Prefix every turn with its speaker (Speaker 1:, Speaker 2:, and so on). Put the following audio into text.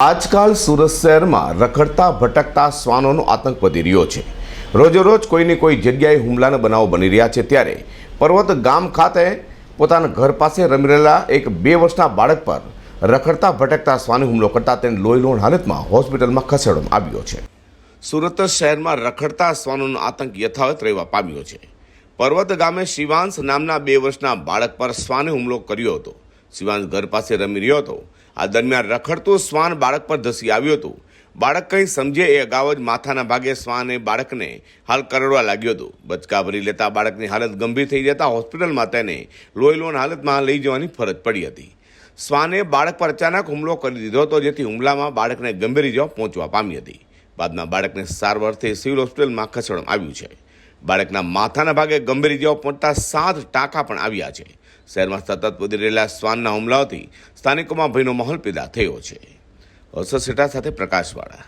Speaker 1: આજકાલ સુરત શહેરમાં રખડતા, ભટકતા શ્વાનોનો આતંક વધી રહ્યો છે. રોજેરોજ કોઈને કોઈ જગ્યાએ હુમલાના બનાવો બની રહ્યા છે ત્યારે પર્વત ગામ ખાતે પોતાના ઘર પાસે રમી રહેલા એક બે વર્ષના બાળક પર રખડતા, ભટકતા શ્વાને હુમલો કરતા તેને લોહીલોણ હાલતમાં હોસ્પિટલમાં ખસેડવામાં આવ્યો છે. સુરત શહેરમાં રખડતા શ્વાનોનો આતંક યથાવત રહેવા પામ્યો છે. પર્વત ગામે શિવાંશ નામના બે વર્ષના બાળક પર શ્વાને હુમલો કર્યો હતો. શિવાંશ ઘર પાસે રમી રહ્યો હતો. આ દરમિયાન રખડતો શ્વાન બાળક પર ધસી આવ્યો હતો. બાળક કંઈ સમજે એ અગાઉ જ માથાના ભાગે શ્વાને બાળકને હાલ કરડવા લાગ્યો હતો. બચકા ભરી લેતા બાળકની હાલત ગંભીર થઈ જતા હોસ્પિટલમાં તેને લોહીલોણ હાલતમાં લઈ જવાની ફરજ પડી હતી. શ્વાને બાળક પર અચાનક હુમલો કરી દીધો હતો, જેથી હુમલામાં બાળકને ગંભીર ઇજાઓ પહોંચવા પામી હતી. બાદમાં બાળકને સારવારથી સિવિલ હોસ્પિટલમાં ખસેડવામાં આવ્યું છે. બાળકના માથાના ભાગે ગંભીર ઇજાઓ પહોંચતા સાત ટાંકા પણ આવ્યા છે. શહેરમાં સતત વધી રહેલા શ્વાનના હુમલાઓથી સ્થાનિકોમાં ભયનો માહોલ પેદા થયો છે. હર્ષદ સેઠા સાથે પ્રકાશવાળા.